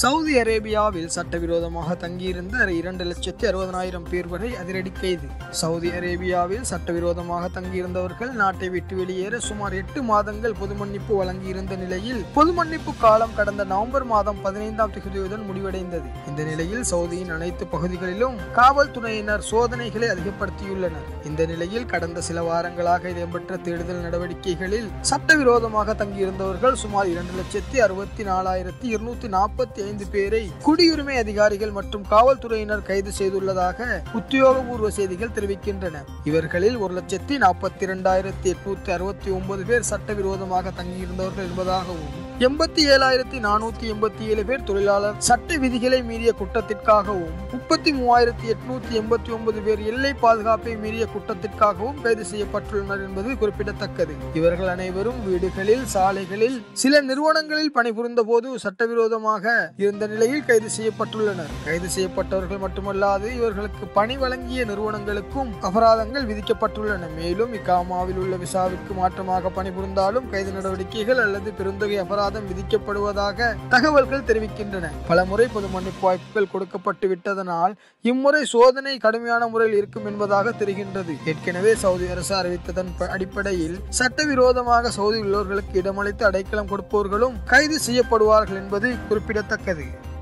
Saudi அரேபியாவில் சட்டவிரோதமாக தங்கியிருந்த இரண்டு லட்சத்தி அறுபதனாயிரம் பேர் வரை அதிரடி கைது. சவுதி அரேபியாவில் சட்டவிரோதமாக தங்கியிருந்தவர்கள் நாட்டை விட்டு வெளியேற சுமார் எட்டு மாதங்கள் பொது மன்னிப்பு வழங்கியிருந்த நிலையில் பொது மன்னிப்பு காலம் கடந்த நவம்பர் மாதம் பதினைந்தாம் தேதியுடன் முடிவடைந்தது. இந்த நிலையில் சவுதியின் அனைத்து பகுதிகளிலும் காவல்துறையினர் சோதனைகளை அதிகப்படுத்தியுள்ளனர். இந்த நிலையில் கடந்த சில வாரங்களாக இடம்பெற்ற தேடுதல் நடவடிக்கைகளில் சட்டவிரோதமாக தங்கியிருந்தவர்கள் சுமார் இரண்டு லட்சத்தி அறுபத்தி நாலாயிரத்தி இருநூத்தி நாற்பத்தி ஐந்து பேரை குடியுரிமை அதிகாரிகள் மற்றும் காவல்துறையினர் கைது செய்துள்ளதாக உத்தியோகபூர்வ செய்திகள் தெரிவிக்கின்றன. இவர்களில் ஒரு லட்சத்தி நாற்பத்தி இரண்டாயிரத்தி எட்நூத்தி அறுபத்தி ஒன்பது பேர் சட்டவிரோதமாக தங்கியிருந்தவர்கள் என்பதாகவும் எண்பத்தி ஏழாயிரத்தி நானூத்தி எண்பத்தி ஏழு பேர் தொழிலாளர். சட்ட விதிகளை மீறிய குற்றத்திற்காகவும் முப்பத்தி மூவாயிரத்தி எட்நூத்தி எண்பத்தி ஒன்பது பேர் எல்லை பாதுகாப்பை மீறிய குற்றத்திற்காகவும் கைது செய்யப்பட்டுள்ளனர் என்பது குறிப்பிடத்தக்கது. இவர்கள் அனைவரும் வீடுகளில் சாலைகளில் சில நிறுவனங்களில் பணிபுரிந்த போது சட்டவிரோதமாக இருந்த நிலையில் கைது செய்யப்பட்டுள்ளனர். கைது செய்யப்பட்டவர்கள் மட்டுமல்லாது இவர்களுக்கு பணி வழங்கிய நிறுவனங்களுக்கும் அபராதங்கள் விதிக்கப்பட்டுள்ளன. மேலும் இக்காமாவில் உள்ள விசாவிற்கு மாற்றமாக பணிபுரிந்தாலும் கைது நடவடிக்கைகள் அல்லது பெருந்தொகை அபராதம் விதிக்கப்படுவதாக தகவல்கள் தெரிவிக்கின்றன. பலமுறை பொது மன்னிப்பு வாய்ப்புகள் கொடுக்கப்பட்டு விட்டதனால் இம்முறை சோதனை கடுமையான முறையில் இருக்கும் என்பதாக தெரிகின்றது. ஏற்கனவே சவுதி அரசு அறிவித்ததன் அடிப்படையில் சட்டவிரோதமாக சவுதி உள்ளவர்களுக்கு இடமளித்து அடைக்கலம் கொடுப்பவர்களும் கைது செய்யப்படுவார்கள் என்பது குறிப்பிடத்தக்கது.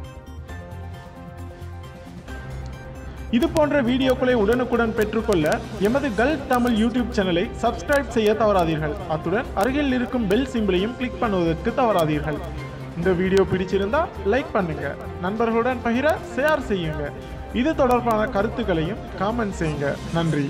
இது போன்ற வீடியோக்களை உடனுக்குடன் பெற்றுக்கொள்ள எமது கல் தமிழ் யூடியூப் சேனலை சப்ஸ்கிரைப் செய்ய தவறாதீர்கள். அத்துடன் அருகில் இருக்கும் பெல் சிம்பிளையும் கிளிக் பண்ணுவதற்கு தவறாதீர்கள். இந்த வீடியோ பிடிச்சிருந்தா லைக் பண்ணுங்க. நண்பர்களுடன் பகிர ஷேர் செய்யுங்க. இது தொடர்பான கருத்துக்களையும் காமெண்ட் செய்யுங்க. நன்றி.